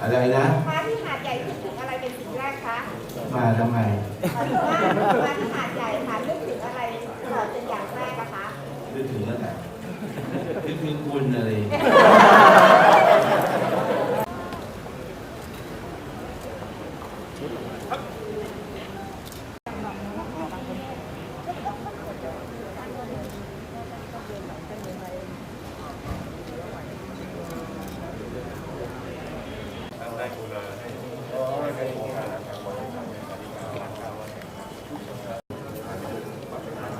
อะไรนะ มาที่หาดใหญ่นึกถึงอะไรเป็นสิ่งแรกคะมาทำไม หมายถึงว่ามาที่หาดใหญ่ค่ะนึกถึงอะไรก่อนเป็นอย่างแรกอะคะนึกถึงอะไรนึกถึงคุณอะไร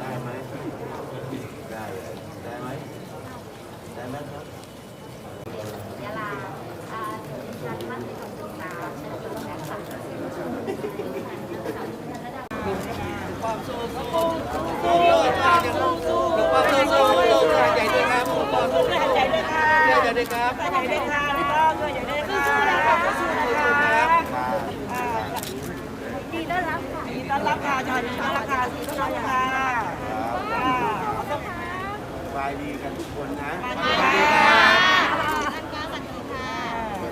ได้ไหมได้ได้ไหม ได้ไหมครับยาลาอ่าการมั่นในของตัวตาเชิญชวนแขกสัตว์ความสู้สู้สู้สู้สู้สู้หลวงพ่อสู้สู้สู้ใหญ่ด้วยครับหลวงพ่อสู้สู้ใหญ่ด้วยครับใหญ่ด้วยครับใหญ่ด้วยครับพี่ต้อมด้วยใหญ่ด้วยครับสู้นะครับสู้นะครับดีต้อนรับค่ะดีต้อนรับค่ะจอดต้อนรับค่ะดีต้อนรับค่ะส บายดีกันทุกคนนะท่าคะสวัสดีค่ะ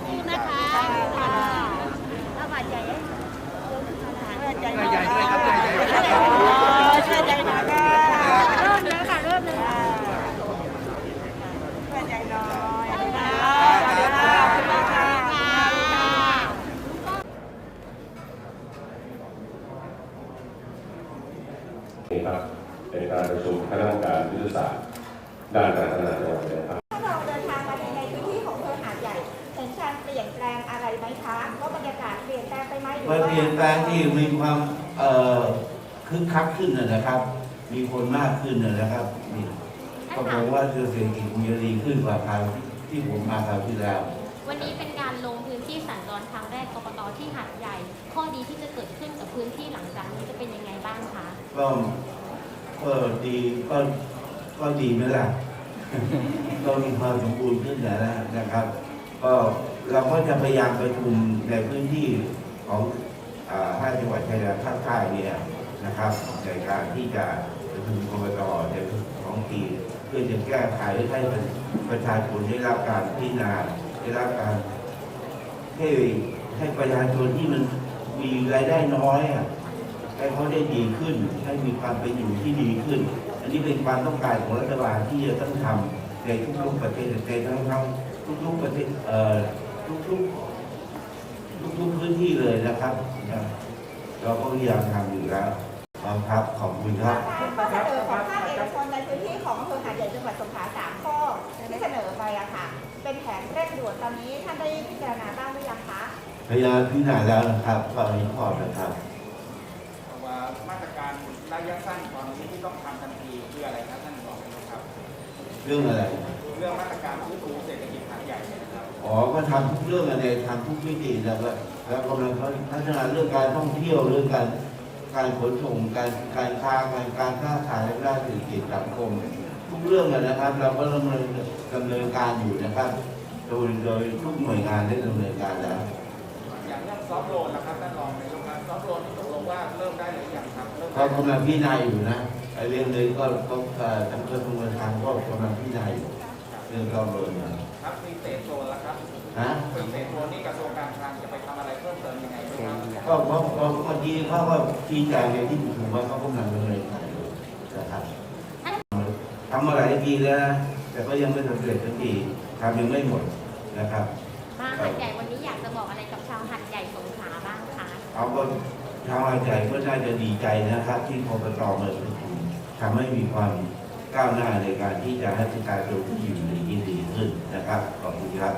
สู้นะคะแล้วบาดใหญ่ใหญ่ด้วยครับใหญ่ด้วยครับเชื่อใจหน่อยค่ะเริ่มเลยค่ะเริ่มเลยค่ะใหญ่น้อยสวัสดีค่ะนี่ครับเป็นการประชุมคณะกรรมการยุทธศาสตร์ การพัฒนาจังหวัดนะครับถ้าเราเดินทางมาในพื้นที่ของอำเภอหาดใหญ่เห็นการเปลี่ยนแปลงอะไรไหมคะว่าบรรยากาศเปลี่ยนแปลงไปไหมหรือมันว่าเปลี่ยนแปลงที่มีความเอ่อคึกคักขึ้นนะนะครับ มีคนมากขึ้นนะนะครับนี่ก็บอกว่าเศรษฐกิจมีดีขึ้นกว่าคราวที่ผมมาคราวที่แล้ว วันนี้เป็นการลงพื้นที่สัญจรครั้งแรกกปตที่หาดใหญ่ ข้อดีที่จะเกิดขึ้นกับพื้นที่หลังจากนี้จะเป็นยังไงบ้างคะก็ก็ดีก็ ก็ดีไหมล่ะ ก็มีความสมบูรณ์ขึ้นนะนะครับ ก็เราก็จะพยายามประชุมในพื้นที่ของอ่าห้าจังหวัดชายแดนภาคใต้เนี่ยนะครับในการที่จะประชุมกรกตในท้องที่เพื่อจะแก้ไขให้ประชาชนได้รับการพิจารณาได้รับการให้ให้ประชาชนที่มันมีรายได้น้อยอะให้เขาได้ดีขึ้น ให้มีความเป็นอยู่ที่ดีขึ้น อันนี้เป็นความต้องการของรัฐบาลที่จะต้องทำในทุกๆประเทศในทั้งทั้งทุกๆประเทศเอ่อทุกๆทุกๆพื้นที่เลยนะครับนะเราก็พยายามทำอยู่แล้วครับขอบคุณครับข้อเสนอของภาคเอกชนในพื้นที่ของอำเภอหาดใหญ่จังหวัดสงขลาสามข้อที่เสนอไปอะค่ะ เป็นแผนเร่งด่วนตอนนี้ท่านได้พิจารณาบ้างหรือยังคะพยายามพิจารณาแล้วนะครับก็เห็นพอนะครับว่ามาต รการระยะสั้นตอนนี้ที่ต้องทำทันทีคืออะไรครับท่านบอกเลยครับ เรื่องอะไร เรื่องมาตรการฟื้นฟูเศรษฐกิจขนาดใหญ่เนี่ยนะครับอ๋อ ก็ทำทุกเรื่องอะไรทำทุกมิติแล้วก็แล้วกำลังพัฒนาเรื่องการท่องเที่ยวเรื่องการการขนส่งการการค้าการการค้าขายและด้านเศรษฐกิจสังคม ทุกเรื่องอะนะครับ เราก็ดำเนินดำเนินการอยู่นะครับ โดยโดยทุกหน่วยงานได้ดำเนินการแล้วอย่างเรื่อง ซอฟต์โลนนะครับท่านรองในโรงงานซอฟต์โลนที่ตกลงว่าเริ่มได้หรือยังครับเริ่มก็กำลังพิจารณาอยู่นะไอ้เรื่องนี้ก็ก็เอ่อทางกระทรวงการคลังก็กำลังพิจารณาอยู่เรื่องกำลังนะครับมีเศษโซนแล้วครับฮะมีเศษโซนนี่กระทรวงการคลังจะไปทำอะไรเพิ่มเติมยังไงบ้างครับก็เพราะเพราะเมื่อกี้เขาก็ชี้แจงในที่ประชุมว่าเขากำลังดำเนินการอยู่นะครับทำมาหลายปีแล้วนะแต่ก็ยังไม่สำเร็จสักทีทำยังไม่หมดนะครับ มาหาดใหญ่วันนี้อยากจะบอกอะไรกับชาวหาด เขาก็ชาวอาใจก็น่าจะดีใจนะครับ ที่กรกตมาประชุมทำให้มีความก้าวหน้าในการที่จะให้ประชาชนที่อยู่ในที่ดีขึ้นนะครับขอบคุณครับ